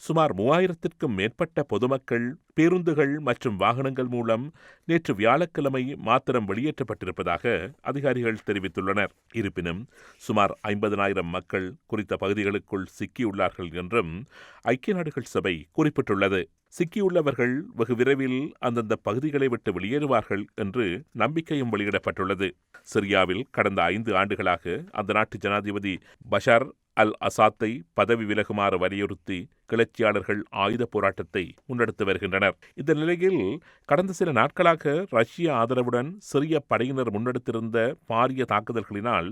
சுமார் மூவாயிரத்திற்கும் மேற்பட்ட பொதுமக்கள் பேருந்துகள் மற்றும் வாகனங்கள் மூலம் நேற்று வியாழக்கிழமை மாத்திரம் வெளியேற்றப்பட்டிருப்பதாக அதிகாரிகள் தெரிவித்துள்ளனர். இருப்பினும் சுமார் ஐம்பதனாயிரம் மக்கள் குறித்த பகுதிகளுக்குள் சிக்கியுள்ளார்கள் என்றும் ஐக்கிய நாடுகள் சபை குறிப்பிட்டுள்ளது. சிக்கியுள்ளவர்கள் வெகு விரைவில் அந்தந்த பகுதிகளை விட்டு வெளியேறுவார்கள் என்று நம்பிக்கையும் வெளியிடப்பட்டுள்ளது. சிரியாவில் கடந்த ஐந்து ஆண்டுகளாக அந்த நாட்டு ஜனாதிபதி பஷார் அல் அசாத்தை பதவி விலகுமாறு வலியுறுத்தி கிளர்ச்சியாளர்கள் ஆயுத போராட்டத்தை முன்னெடுத்து வருகின்றனர். இந்த நிலையில் கடந்த சில நாட்களாக ரஷ்ய ஆதரவுடன் சிறிய படையினர் முன்னெடுத்திருந்த பாரிய தாக்குதல்களினால்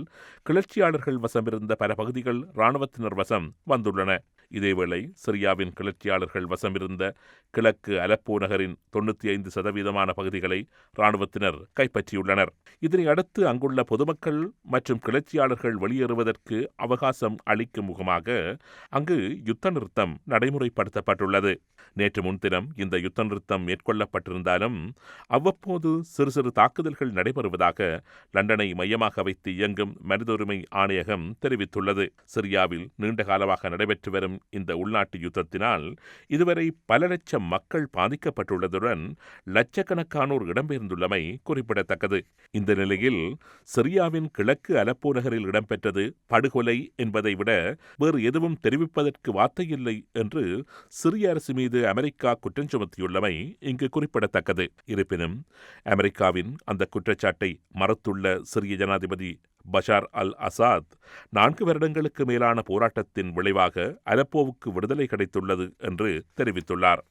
கிளர்ச்சியாளர்கள் வசமிருந்த பல பகுதிகள் இராணுவத்தினர் வசம் வந்துள்ளன. இதேவேளை சிரியாவின் கிளர்ச்சியாளர்கள் வசமிருந்த கிழக்கு அலப்போ நகரின் தொண்ணூற்றி ஐந்து சதவீதமான பகுதிகளை இராணுவத்தினர் கைப்பற்றியுள்ளனர். இதனை அடுத்து அங்குள்ள பொதுமக்கள் மற்றும் கிளர்ச்சியாளர்கள் வெளியேறுவதற்கு அவகாசம் அளிக்கும் முகமாக அங்கு யுத்த நிறுத்தம் நடைமுறைப்படுத்தப்பட்டுள்ளது. நேற்று முன்தினம் இந்த யுத்த நிறுத்தம் மேற்கொள்ளப்பட்டிருந்தாலும் அவ்வப்போது சிறு சிறு தாக்குதல்கள் நடைபெறுவதாக லண்டனை மையமாக வைத்து இயங்கும் மனித உரிமை ஆணையகம் தெரிவித்துள்ளது. சிரியாவில் நீண்ட காலமாக நடைபெற்று வரும் இந்த உள்நாட்டு யுத்தத்தினால் இதுவரை பல லட்சம் மக்கள் பாதிக்கப்பட்டுள்ளதுடன் லட்சக்கணக்கானோர் இடம்பெயர்ந்துள்ளமை குறிப்பிடத்தக்கது. இந்த நிலையில் சிரியாவின் கிழக்கு அலப்போ நகரில் இடம்பெற்றது படுகொலை என்பதை விட வேறு எதுவும் தெரிவிப்பதற்கு வார்த்தையில்லை என்று சிரிய அரசு மீது அமெரிக்கா குற்றம் சுமத்தியுள்ளமை இங்கு குறிப்பிடத்தக்கது. இருப்பினும் அமெரிக்காவின் அந்த குற்றச்சாட்டை மறுத்துள்ள சிரிய ஜனாதிபதி பஷார் அல் அசாத் நான்கு வருடங்களுக்கு மேலான போராட்டத்தின் விளைவாக அலப்போவுக்கு விடுதலை கிடைத்துள்ளது என்று தெரிவித்துள்ளார்.